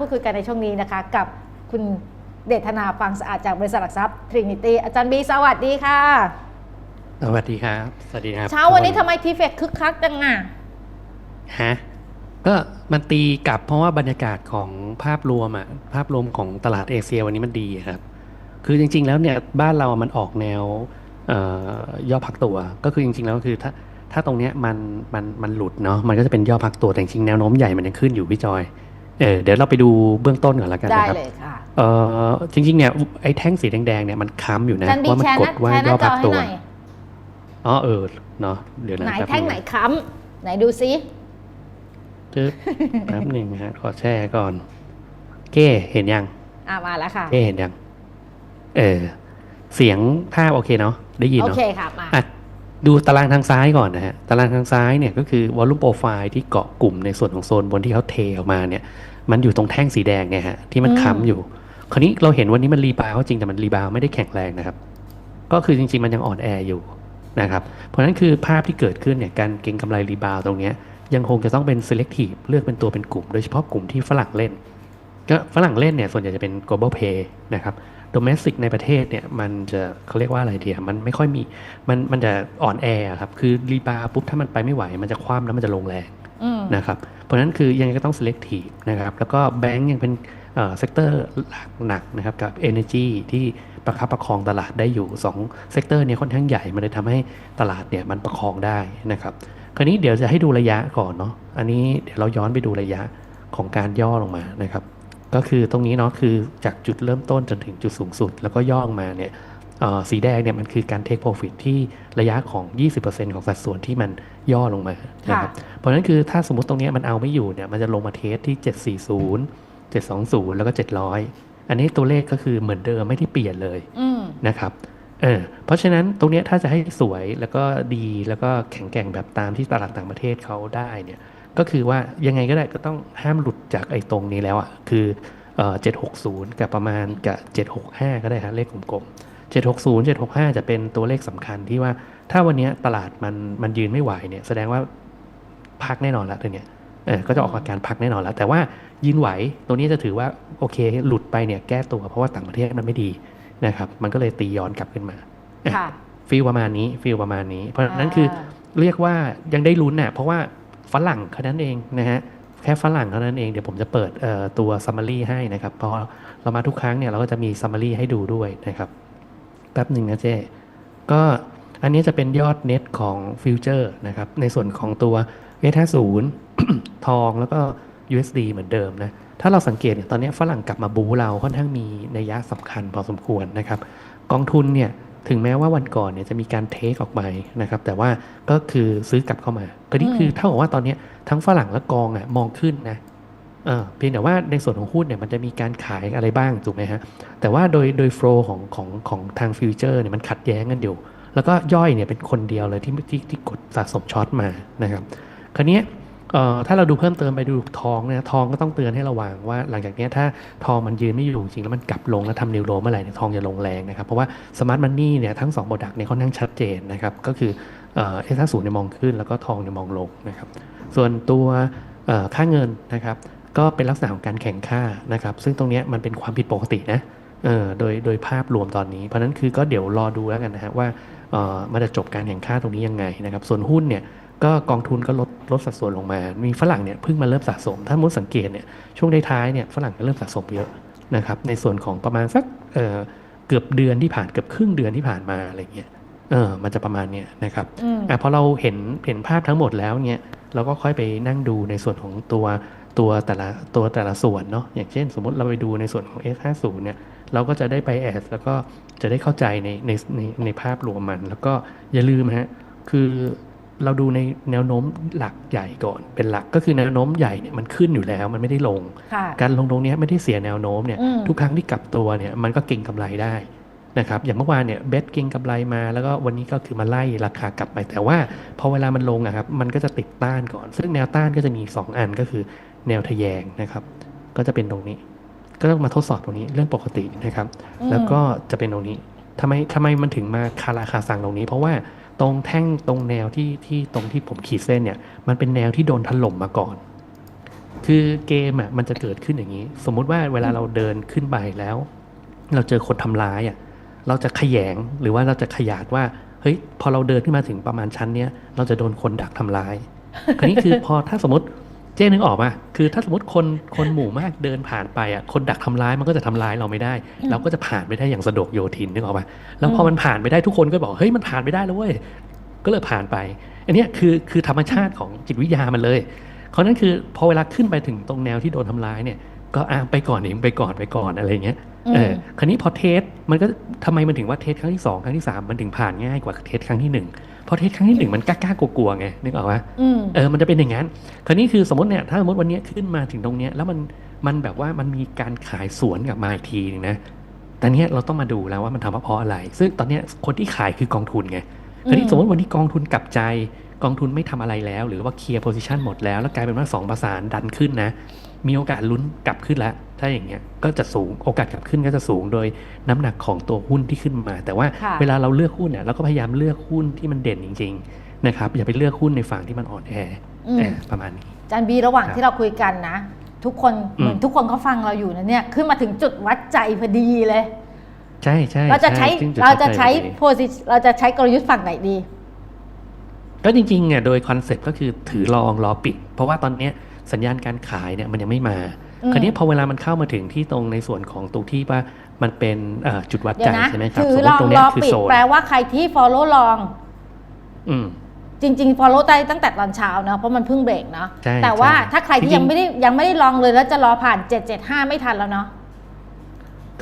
พูดคุยกันในช่วงนี้นะคะ กับคุณเดชธนาฟังสะอาดจากบริษัทหลักทรัพย์ทรินิตี้อาจารย์บีสวัสดีค่ะ สวัสดีครับ สวัสดีครับเช้าวันนี้ทำไมทีเฟกคึกคักจังอะฮะก็มันตีกลับเพราะว่าบรรยากาศของภาพรวมอะภาพรวมของตลาดเอเชียวันนี้มันดีครับ คือจริง ๆ แล้วเนี่ยบ้านเราอะมันออกแนวเอ่อย่อพักตัว ก็คือจริง ๆ แล้วคือถ้าถ้าตรงเนี้ยมันมันมันหลุดเนาะมันก็จะเป็นย่อพักตัวแต่จริงๆแนวโน้มใหญ่มันยังขึ้นอยู่พี่จอย เออเดี๋ยวเราไปดูเบื้องต้นก่อนละกันได้นะครับเลยค่ะเออจริงๆเนี่ยไอ้แท่งสีแดงๆเนี่ยมันค้ำอยู่อานะจารย์บีว่ามัแชร์กหดน้าว่าแชร์หย่น้าอจพัอกให้ตัวหน่อยอ๋อเออเนาะเดี๋ยวนะไหนป๊บแท่งนึไหนค้ำไหนดูซิจึ๊บแป๊บหนึ่งนะฮะขอแช่ก่อนเก้เห็นยังอ่ามาแล้วค่ะ เก้เห็นยัง เออ เสียงภาพโอเคเนาะได้ยินโอเนาะ เคค่ะมา อะ ดูตารางทางซ้ายก่อนนะฮะ ตารางทางซ้ายเนี่ยก็คือวอลลุ่มโปรไฟล์ที่เกาะกลุ่มในส่วนของโซนบนที่เขาเทออกมาเนี่ย มันอยู่ตรงแท่งสีแดงเนี่ยฮะที่มันค้ำอยู่ คราวนี้เราเห็นวันนี้มันรีบาวด์จริงแต่มันรีบาวด์ไม่ได้แข็งแรงนะครับ ก็คือจริง ๆ มันยังอ่อนแออยู่นะครับ เพราะฉะนั้นคือภาพที่เกิดขึ้นเนี่ยการเก็งกำไรรีบาวด์ตรงเนี้ยยังคงจะต้องเป็น selective เลือกเป็นตัวเป็นกลุ่ม โดยเฉพาะกลุ่มที่ฝรั่งเล่น ก็ฝรั่งเล่นเนี่ยส่วนใหญ่จะเป็น global pay นะครับ domestic ในประเทศเนี่ยมันจะเขาเรียกว่าอะไรเดียมันไม่ค่อยมีมันมันจะอ่อนแออะครับ คือรีบาวด์ปุ๊บถ้ามันไปไม่ไหว มันจะคว่ำแล้วมันจะลงแรงอืมนะครับเพราะฉะนั้นคือยังไงก็ต้อง selective นะครับแล้วก็แบงก์ยังเป็นเซกเตอร์หลักหนักนะครับกับ energy ที่ประคับประคองตลาดได้อยู่2เซกเตอร์นี้ค่อนข้างใหญ่ มันเลยทำให้ตลาดเนี่ยมันประคองได้นะครับ คราวนี้เดี๋ยวจะให้ดูระยะก่อนเนาะอันนี้เดี๋ยวเราย้อนไปดูระยะของการย่อลงมานะครับ ก็คือตรงนี้เนาะคือจากจุดเริ่มต้นจนถึงจุดสูงสุด แล้วก็ย่อลงมาเนี่ยเอ่อสีแดงเนี่ยมันคือการ take profit ที่ระยะของ 20%ของสัดส่วนที่มันย่อลงมานะครับเพราะฉะนั้นคือถ้าสมมติตรงเนี้ยมันเอาไม่อยู่เนี่ยมันจะลงมาเทสที่ 740 720 แล้วก็ 700 อันนี้ตัวเลขก็คือเหมือนเดิมไม่ได้เปลี่ยนเลยอืมนะครับเออเพราะฉะนั้นตรงเนี้ยถ้าจะให้สวยแล้วก็ดีแล้วก็แข็งแกร่งแบบตามที่ตลาดต่างประเทศเขาได้เนี่ยก็คือว่ายังไงก็ได้ก็ต้องห้ามหลุด จากไอ้ตรงนี้แล้วอะ่ะคือเอ่อ760กับประมาณกับ765ก็ได้ฮะเลขกลมๆ760 765จะเป็นตัวเลขสำคัญที่ว่าถ้าวันเนี้ยตลาดมันมันยืนไม่ไหวเนี่ยแสดงว่าพักแน่นอนแล้วตัวเนี้ยเออก็จะออกอาการพักแน่นอนแล้ว แต่ว่ายืนไหวตรงนี้จะถือว่าโอเคหลุดไปเนี่ยแก้ตัวเพราะว่าต่างประเทศมันไม่ดีนะครับมันก็เลยตีย้อนกลับขึ้นมาค่ะฟีลประมาณนี้ฟีลประมาณนี้ เพราะฉะนั้นคือเรียกว่ายังได้ลุ้นน่ะเพราะว่าฝรั่งเท่านั้นเองนะฮะ แค่ฝรั่งเท่านั้นเองเดี๋ยวผมจะเปิดตัว summary ให้นะครับเพราะเรามาทุกครั้งเนี่ยเราก็จะมี summary ให้ดูด้วยนะครับแป๊บหนึ่งนะเจ๊ก็อันนี้จะเป็นยอดเน็ตของฟิวเจอร์นะครับในส่วนของตัว S50 ทองแล้วก็ USD เหมือนเดิมนะถ้าเราสังเกตเนี่ยตอนนี้ฝรั่งกลับมาบูเราค่อนข้างมีนัยยะสำคัญพอสมควรนะครับ กองทุนเนี่ยถึงแม้ว่าวันก่อนเนี่ยจะมีการเทคออกไปนะครับ แต่ว่าก็คือซื้อกลับเข้ามาก็นี่คือเท่ากับว่าตอนเนี้ยทั้งฝรั่งและกองอะมองขึ้นนะเออเพียงแต่ว่าในส่วนของหุ้นเนี่ยมันจะมีการขายอะไรบ้างถูกไหมฮะแต่ว่าโดยโดยโฟล์ของของของทางฟิวเจอร์เนี่ยมันขัดแย้งกันอยู่ แล้วก็ย่อยเนี่ยเป็นคนเดียวเลยที่ที่ที่กดสะสมช็อตมานะครับ คราวเนี้ยเอ่อ ถ้าเราดูเพิ่มเติมไปดูทองเนี่ยทองก็ต้องเตือนให้ระวังว่า หลังจากนี้ถ้าทองมันยืนไม่อยู่จริงแล้วมันกลับลงแล้วทำนิวโรเมื่อไหร่เนี่ยทองจะลงแรงนะครับ เพราะว่าสมาร์ทมันนี่เนี่ยทั้ง2โปรดักต์เนี่ยค่อนข้างชัดเจนนะครับ ก็คือเอสห้าศูนย์เนี่ยมองขึ้นแล้วก็ทองเนี่ยมองลงนะครับ ส่วนตัวค่าเงินนะครับ ก็เป็นลักษณะของการแข่งค่านะครับ ซึ่งตรงนี้มันเป็นความผิดปกตินะโดยโดยภาพรวมตอนนี้ เพราะฉะนั้นคือก็เดี๋ยวรอดูแล้วกันนะฮะว่ามันจะจบการแข่งค่าตรงนี้ยังไงนะครับ ส่วนหุ้นเนี่ยก็กองทุนก็ลด ลดสัดส่วนลงมา มีฝรั่งเนี่ยเพิ่งมาเริ่มสะสม ถ้ามุดสังเกตเนี่ยช่วงท้ายๆเนี่ยฝรั่งก็เริ่มสะสมเยอะนะครับในส่วนของประมาณสักเอ่อเกือบเดือนที่ผ่านเกือบครึ่งเดือนที่ผ่านมาอะไรเงี้ยเออมันจะประมาณเนี้ยนะครับอืมอะพอเราเห็นเห็นภาพทั้งหมดแล้วเนี่ยเราก็ค่อยไปนั่งดูในส่วนของตัวตัวแต่ละตัวแต่ละส่วนเนาะอย่างเช่น สมมติเราไปดูในส่วนของ S50 เนี่ยเราก็จะได้ไปแอดแล้วก็จะได้เข้าใจในในในในภาพรวมมัน แล้วก็อย่าลืมฮะคือ เราดูในแนวโน้มหลักใหญ่ก่อน เป็นหลักก็คือแนวโน้มใหญ่เนี่ยมันขึ้นอยู่แล้ว มันไม่ได้ลงค่ะการลงตรงเนี้ยไม่ได้เสียแนวโน้มเนี่ยอืมทุกครั้งที่กลับตัวเนี่ยมันก็เก่งกำไรได้นะครับอย่างเมื่อวานเนี่ยเบสเก่งกำไรมา แล้วก็วันนี้ก็คือมาไล่ราคากลับไป แต่ว่าพอเวลามันลงอะครับมันก็จะติดต้านก่อน ซึ่งแนวต้านก็จะมี 2 อันก็คือแนวทะแยงนะครับ ก็จะเป็นตรงนี้ ก็ต้องมาทดสอบตรงนี้เรื่องปกตินะครับอืมแล้วก็จะเป็นตรงนี้ทำไมทำไมมันถึงมาคาราคาซังตรงนี้ เพราะว่า ตรงแท่งตรงแนวที่ที่ตรงที่ผมขีดเส้นเนี่ย มันเป็นแนวที่โดนถล่มมาก่อน คือเกมอะมันจะเกิดขึ้นอย่างนี้ สมมุติว่าเวลาเราเดินขึ้นไปแล้ว เราเจอคนทำร้ายอะเราจะขยงหรือว่าเราจะขยาดว่าเฮ้ยพอเราเดินขึ้นมาถึงประมาณชั้นเนี้ยเราจะโดนคนดักทำร้าย คราวนี้คือพอถ้าสมมติ เจ๊นึกออกป่ะคือถ้าสมมติคนคนหมู่มากเดินผ่านไปอะคนดักทำร้ายมันก็จะทำร้ายเราไม่ได้ เราก็จะผ่านไปได้อย่างสะดวกโยทินนึกออกป่ะแล้วพอมันผ่านไปได้ทุกคนก็บอกเฮ้ยมันผ่านไปได้แล้วเว้ยก็เลยผ่านไป อันเนี้ยคือคือธรรมชาติของจิตวิทยามันเลยเพราะนั้นคือพอเวลาขึ้นไปถึงตรงแนวที่โดนทำร้ายเนี่ยก็อะไปก่อนเองไปก่อนไปก่อนอะไรเงี้ยอืม เออคราวนี้พอเทสมันก็ทำไมมันถึงว่าเทสครั้งที่สองครั้งที่สามมันถึงผ่านง่ายกว่าเทสครั้งที่หนึ่งเพราะเทสครั้งที่หนึ่งมันกล้ากลัวๆไงนึกออกปะอืมเออมันจะเป็นอย่างนั้นคราวนี้คือสมมติเนี่ยถ้าสมมติวันนี้ขึ้นมาถึงตรงเนี้ยแล้วมันมันแบบว่ามันมีการขายสวนกลับมาอีกทีนึงนะแต่เนี้ยเราต้องมาดูแล้วว่ามันทำเพราะอะไร ซึ่งตอนเนี้ยคนที่ขายคือกองทุนไงคราวนี้สมมติวันนี้กองทุนกลับใจกองทุนไม่ทำอะไรแล้ว หรือว่าเคลียร์โพซิชันหมดแล้วแล้วกลายเป็นว่าสองประสานดันขึ้นนะมีโอกาสลุ้นกลับขึ้นแล้ว ถ้าอย่างเงี้ยก็จะสูงโอกาสกลับขึ้นก็จะสูงโดยน้ำหนักของตัวหุ้นที่ขึ้นมา แต่ว่าค่ะเวลาเราเลือกหุ้นเนี่ยเราก็พยายามเลือกหุ้นที่มันเด่นจริง ๆ นะครับ อย่าไปเลือกหุ้นในฝั่งที่มันอ่อนแออืมเออประมาณนี้อาจารย์บีระหว่างครับที่เราคุยกันนะ ทุกคนอืมเหมือนทุกคนเขาฟังเราอยู่นะเนี่ยขึ้นมาถึงจุดวัดใจพอดีเลย ใช่ใช่เราจะใช้ซึ่งเราจะใช้เข้าใจพอดีโพสิเราจะใช้กลยุทธ์ฝั่งไหนดี ก็จริงๆเนี่ยโดยคอนเซปต์ก็คือถือลองรอปิด เพราะว่าตอนเนี้ยสัญญาณการขายเนี่ยมันยังไม่มาอืม คราวนี้พอเวลามันเข้ามาถึงที่ตรงในส่วนของตรงที่ว่ามันเป็นเอ่อจุดวัดเดี๋ใจยวนะใช่ไหมครับถือสมมลติองตรงรเนี้ยอคือปิดโซนแปลว่าใครที่ follow ลองอืมจริงๆ follow ได้ตั้งแต่ตอนเช้าเนอะเพราะมันเพิ่งเบรกเนาะใช่แต่ว่าใช่ถ้าใครที่จริงๆยังไม่ได้ยังไม่ได้ลองเลยแล้วจะรอผ่าน 775 ไม่ทันแล้วเนาะ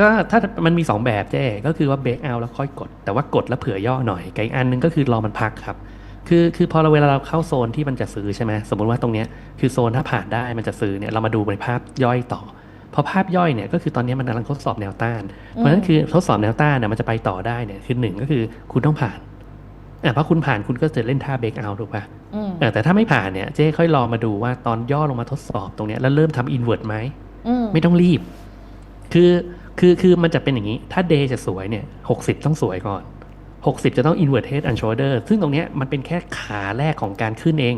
ก็ถ้ามันมี 2 แบบเจ๊ก็คือว่าเบรกเอาแล้วค่อยกด แต่ว่ากดแล้วเผื่อย่อหน่อยกับอีกอันหนึงก็คือรอมันพักครับ คือคือพอเราเวลาเราเข้าโซนที่มันจะซื้อใช่ไหมสมมติว่าตรงเนี้ยคือโซนถ้าผ่านได้มันจะซื้อเนี่ยเรามาดูในภาพย่อยต่อพอภาพย่อยเนี่ยก็คือตอนเนี้ยมันกำลังทดสอบแนวต้าน เพราะฉะนั้นคือทดสอบแนวต้านเนี่ยมันจะไปต่อได้เนี่ยคือหนึ่งก็คือคุณต้องผ่านอะเพราะคุณผ่านคุณก็จะเล่นท่าเบรกเอาถูกปะอืมเออแต่ถ้าไม่ผ่านเนี่ยเจ๊ค่อยรอมาดูว่าตอนย่อลงมาทดสอบตรงเนี้ยแล้วเริ่มทำอินเวอร์ตไหมอืมไม่ต้องรีบ คือคือคือมันจะเป็นอย่างนี้ ถ้าเดย์จะสวยเนี่ยหกสิบต้องสวยก่อน หกสิบจะต้อง invert head and shoulder ซึ่งตรงเนี้ยมันเป็นแค่ขาแรกของการขึ้นเอง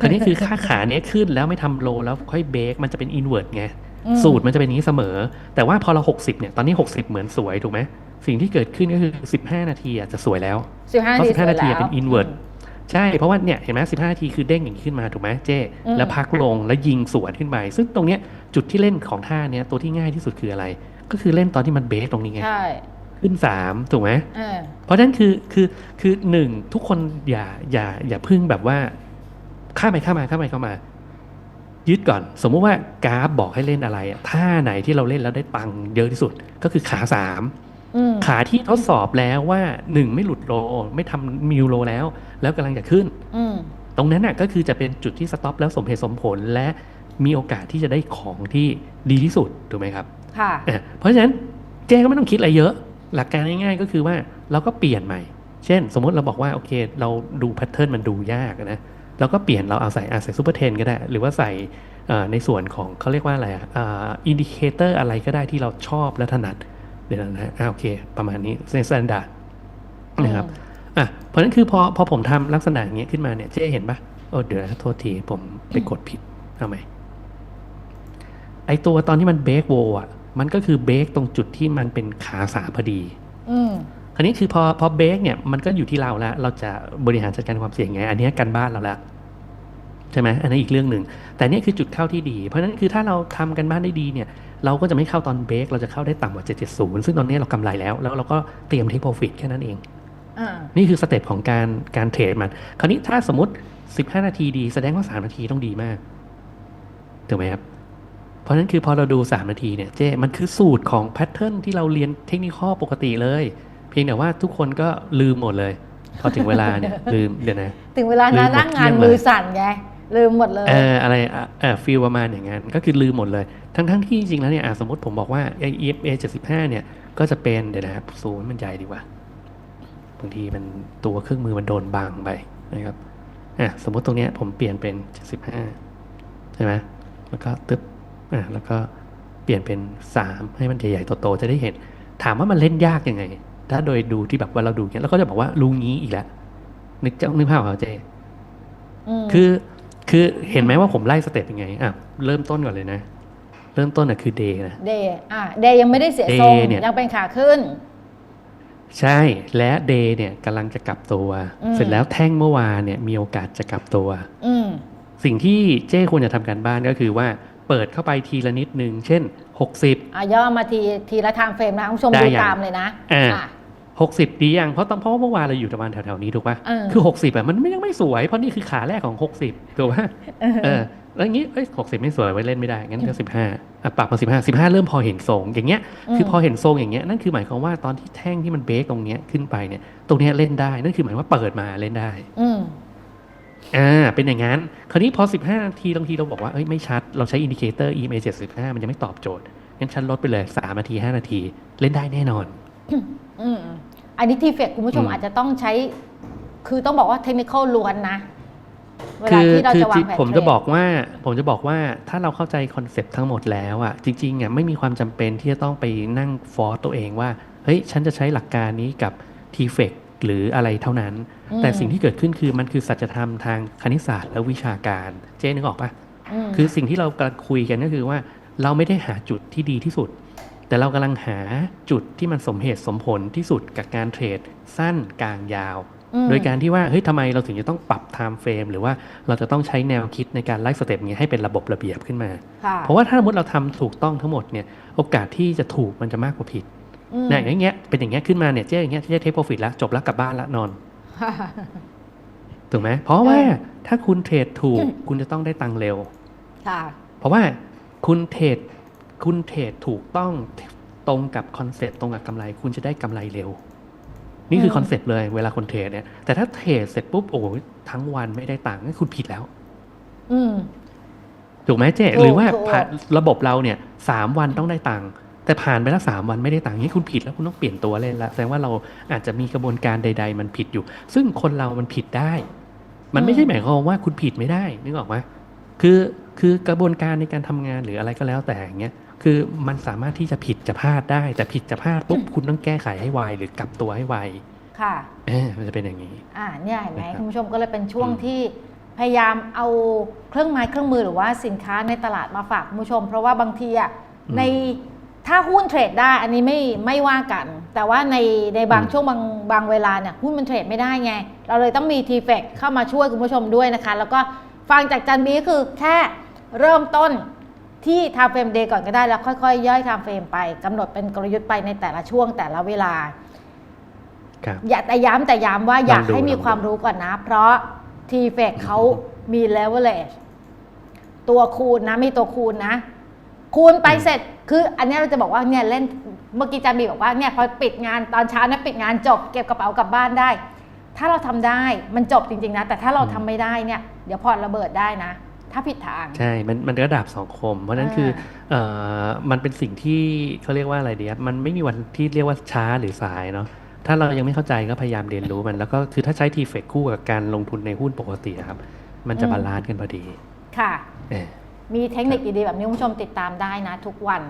คราวนี้คือค่าขาเนี้ยขึ้นแล้วไม่ทำโลแล้วค่อยเบรกมันจะเป็น invert ไงอืมสูตรมันจะเป็นอย่างนี้เสมอ แต่ว่าพอเรา 60 เนี่ย ตอนนี้ 60 เหมือนสวยถูกไหม สิ่งที่เกิดขึ้นก็คือ 15 นาทีอะจะสวยแล้ว15เพราะนาที15 นาทีสวยแล้วเป็น invert ใช่ เพราะว่าเนี่ยเห็นไหม15นาทีคือเด้งอย่างนี้ขึ้นมาถูกไหมเจ้อืมแล้วพักลงแล้วยิงสวนขึ้นไปซึ่งตรงเนี้ยจุดที่เล่นของท่าเนี้ยตัวที่ง่ายที่สุดคืออะไร ก็คือเล่นตอนที่มันเบรกตรงนี้ไงใช่ ขึ้น3ถูกไหมเออเพราะฉะนั้นคือคือคือหนึ่งทุกคนอย่าอย่าอย่าพึ่งแบบว่าข้ามไปข้ามมาข้ามไปเข้ามายึดก่อน สมมุติว่ากราฟบอกให้เล่นอะไรอะท่าไหนที่เราเล่นแล้วได้ตังค์เยอะที่สุด ก็คือขาสามอืมขาที่ทดสอบแล้วว่าหนึ่งไม่หลุดโลไม่ทำมิวโลแล้ว แล้วกำลังจะขึ้นอืมตรงนั้นน่ะก็คือจะเป็นจุดที่สต็อปแล้วสมเหตุสมผลและมีโอกาสที่จะได้ของที่ดีที่สุดถูกไหมครับ ค่ะอะเพราะฉะนั้นเจ๊ก็ไม่ต้องคิดอะไรเยอะ หลักการง่ายๆก็คือว่าเราก็เปลี่ยนใหม่ เช่น สมมติเราบอกว่าโอเค เราดูแพทเทิร์นมันดูยากนะเราก็เปลี่ยนเราเอาใส่อาใส่ซูเปอร์เทนก็ได้ หรือว่าใส่เอ่อในส่วนของเขาเรียกว่าอะไรอะอินดิเคเตอร์อะไรก็ได้ที่เราชอบและถนัดเดี๋ยวนะฮะอ่าโอเค ประมาณนี้ในสแตนดาร์ดนะครับอะเพราะฉะนั้นคือพอพอผมทำลักษณะอย่างเงี้ยขึ้นมาเนี่ยเจ๊เห็นปะโอ้เดี๋ยวนะโทษทีผมไปกดผิดเอาไหมไอตัวตอนที่มันเบรกโวอะ มันก็คือเบรกตรงจุดที่มันเป็นขาสามพอดีอืมคราวนี้คือพอพอเบรกเนี่ยมันก็อยู่ที่เราแล้ว เราจะบริหารจัดการความเสี่ยงไง อันเนี้ยกันบ้านเราแล้วใช่ไหมอันนั้นอีกเรื่องหนึ่ง แต่เนี่ยคือจุดเข้าที่ดี เพราะฉะนั้นคือถ้าเราทำกันบ้านได้ดีเนี่ย เราก็จะไม่เข้าตอนเบรกเราจะเข้าได้ต่ำกว่า 770 ซึ่งตอนนี้เรากำไรแล้ว แล้วเราก็เตรียมเทคโปรฟิตแค่นั้นเองอ่านี่คือสเต็ปของการการเทรดมัน คราวนี้ถ้าสมมติ 15 นาทีดี แสดงว่า 3 นาทีต้องดีมากถูกไหมครับเพ ราะฉะนั้นคือพอเราดู 3 นาทีเนี่ยเจ้มันคือสูตรของแพทเทิร์นที่เราเรียนเทคนิคข้อปกติเลย เพียงแต่ว่าทุกคนก็ลืมหมดเลย พอถึงเวลาเนี่ยลืมเดี๋ยวนะถึงเวลานะลืมหมดนั่งงานเที่ยงเลยมือสั่นไงลืมหมดเลยเอออะไรอะเออฟีลประมาณอย่างนั้นก็คือลืมหมดเลย ทั้งทั้งที่จริงๆแล้วเนี่ยอะสมมติผมบอกว่าไอ EFA 75 เนี่ยก็จะเป็นเดี๋ยวนะครับศูนย์มันใหญ่ดีกว่าบางทีมันตัวเครื่องมือมันโดนบังไปนะครับอะสมมติตรงเนี้ยผมเปลี่ยนเป็น 75 ใช่ไหมแล้วก็ตึ๊บอะ แล้วก็เปลี่ยนเป็น 3 ให้มันใหญ่ๆโตๆจะได้เห็น ถามว่ามันเล่นยากยังไง ถ้าโดยดูที่แบบว่าเราดูเนี้ยเราก็จะบอกว่ารู้งี้อีกแล้วนึกเจ้านึกภาพออกเหรอเจมคือคือเห็นไหมว่าผมไล่สเต็ปยังไงอะเริ่มต้นก่อนเลยนะ เริ่มต้นอะคือเดย์นะเดย์อะเดย์ยังไม่ได้เสียทรง Day เนี่ยยังเป็นขาขึ้น ใช่และเดย์เนี่ยกำลังจะกลับตัวอืมเสร็จแล้วแท่งเมื่อวานเนี่ยมีโอกาสจะกลับตัว อืมสิ่งที่เจ้ควรจะทำการบ้านก็คือว่า เปิดเข้าไปทีละนิดนึง เช่น 60อะย่อมาทีทีละไทม์เฟรมนะคุณผู้ชมได้ดูยังตามเลยนะอ่าอะ60ดียังเพราะตอนเพราะว่าเมื่อวานเราอยู่ประมาณแถวๆนี้ถูกปะเออคือ60อะมันไม่ยังไม่สวยเพราะนี่คือขาแรกของ60ถูกปะเออแล้วอย่างงี้เอ้ย60ไม่สวยไว้เล่นไม่ได้งั้นก็15อะปรับมา15 15เริ่มพอเห็นทรงอย่างเงี้ยคือพอเห็นทรงอย่างเงี้ยนั่นคือหมายความว่าตอนที่แท่งที่มันเบรกตรงเนี้ยขึ้นไปเนี่ยตรงเนี้ยเล่นได้นั่นคือหมายว่าเปิดมาเล่นได้ อืมอ่าเป็นอย่างนั้น คราวนี้พอ 15 นาทีบางทีเราบอกว่าเอ้ยไม่ชัด เราใช้อินดิเคเตอร์ EMA 75 มันยังไม่ตอบโจทย์งั้นฉันลดไปเลย 3 นาที 5 นาที เล่นได้แน่นอนอืมอันนี้ทีเฟกคุณผู้ชมอืมอาจจะต้องใช้ คือต้องบอกว่าเทคนิคล้วนนะเวลาคือที่เราคือจะวางที่แผนผมเทรจะดบอกว่า ผมจะบอกว่าถ้าเราเข้าใจคอนเซปต์ทั้งหมดแล้วอะจริงๆอะไม่มีความจำเป็นที่จะต้องไปนั่งฟอร์สตัวเองว่า เฮ้ย ฉันจะใช้หลักการนี้กับ t f e c หรืออะไรเท่านั้นอืมแต่สิ่งที่เกิดขึ้นคือมันคือสัจธรรมทางคณิตศาสตร์และวิชาการ เจ๊นึกออกปะมคือสิ่งที่เรากำลังคุยกันก็คือว่า เราไม่ได้หาจุดที่ดีที่สุด แต่เรากำลังหาจุดที่มันสมเหตุสมผลที่สุดกับการเทรดสั้นกลางยาวมโดยการที่ว่าเฮ้ยทำไมเราถึงจะต้องปรับ time frame หรือว่าเราจะต้องใช้แนวคิดในการไล่สเต็ปนี้ให้เป็นระบบระเบียบขึ้นมาค่ะเพราะว่าถ้าสมมติเราทำถูกต้องทั้งหมดเนี่ยโอกาสที่จะถูกมันจะมากกว่าผิดอืม เนี่ยอย่างเงี้ยเป็นอย่างเงี้ยขึ้นมาเนี่ยเจ๊อย่างเงี้ยเจ๊เทคโปรฟิตแล้วจบแล้วกลับบ้านแล้วนอนถูกไหมเพราะว่าถ้าคุณเทรดถูกคุณจะต้องได้ตังค์เร็วค่ะเพราะว่าคุณเทรดคุณเทรดถูกต้องตรงกับคอนเซ็ปต์ตรงกับกำไร คุณจะได้กำไรเร็ว นี่คือมคอนเซ็ปต์เลยเวลาคนเทรดเนี่ยแต่ถ้าเทรดเสร็จปุ๊บโอ้ยทั้งวันไม่ได้ตังค์นั่นคุณผิดแล้ว อืมถูกไหมเจ๊ถูกหรือว่าถูกผ่านระบบเราเนี่ยสามวันต้องได้ตังค์ แต่ผ่านไปแล้วสามวันไม่ได้ตังค์นี่คุณผิดแล้วคุณต้องเปลี่ยนตัวเล่นละแสดงว่าเราอาจจะมีกระบวนการใด ๆ มันผิดอยู่ ซึ่งคนเรามันผิดได้ มันไม่ใช่หมายความว่าคุณผิดไม่ได้นึกออกไหมคือคือกระบวนการในการทำงานหรืออะไรก็แล้วแต่อย่างเงี้ยคือมันสามารถที่จะผิดจะพลาดได้ แต่ผิดจะพลาดปุ๊บคุณต้องแก้ไขให้ไวหรือกลับตัวให้ไวค่ะเออมันจะเป็นอย่างนี้ อ่าเนี่ยเห็นไหมนะครับคุณผู้ชมก็เลยเป็นช่วงอืมที่พยายามเอาเครื่องไม้เครื่องมือหรือว่าสินค้าในตลาดมาฝากคุณผู้ชม เพราะว่าบางทีอะใน ถ้าหุ้นเทรดได้อันนี้ไม่ไม่ว่ากัน แต่ว่าในในบางช่วงบางบางเวลาเนี่ยหุ้นมันเทรดไม่ได้ไง เราเลยต้องมีทีเฟกเข้ามาช่วยคุณผู้ชมด้วยนะคะ แล้วก็ฟังจากจันบีก็คือแค่เริ่มต้นที่ทำเฟรมเดย์ก่อนก็ได้แล้วค่อยๆ ย่อยทำเฟรมไปกำหนดเป็นกลยุทธ์ไปในแต่ละช่วงแต่ละเวลาครับอย่าแต่ย้ำแต่ย้ำว่าอยากลองดูให้มีลองดูความรู้ก่อนนะ เพราะ t f e c เขามี leverage ตัวคูณนะมีตัวคูณนะ คูณไปเสร็จ คืออันเนี้ยเราจะบอกว่าเนี่ยเล่นเมื่อกี้จันบีบอกว่าเนี่ยพอปิดงานตอนเช้าเนี่ยปิดงานจบ เก็บกระเป๋ากลับบ้านได้ ถ้าเราทำได้มันจบจริง ๆนะ แต่ถ้าเราทำไม่ได้เนี่ยเดี๋ยวพอร์ตระเบิดได้นะ ถ้าผิดทาง ใช่ มันมันก็ดาบสองคม เพราะฉะนั้นอ่าคือเอ่อมันเป็นสิ่งที่เขาเรียกว่าอะไรดีครับมันไม่มีวันที่เรียกว่าช้าหรือสายเนาะถ้าเรายังไม่เข้าใจก็พยายามเรียนรู้มัน แล้วก็คือถ้าใช้ทีเฟกคู่กับการลงทุนในหุ้นปกติอะครับ มันจะบาลานซ์กันพอดีค่ะเออ มีเทคนิคดีๆแบบนี้คุณผู้ชมติดตามได้นะ ทุกวัน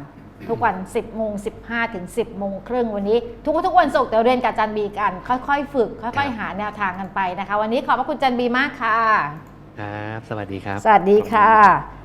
ทุกวัน 10โมง15 ถึง 10โมงครึ่งวันนี้ ทุกทุกวันศุกร์เดี๋ยวเรียนกับจันบีกัน ค่อยๆ ฝึก ค่อยๆ หาแนวทางกันไปนะคะ วันนี้ขอบพระคุณจันบีมากค่ะ ครับ สวัสดีครับ สวัสดีค่ะ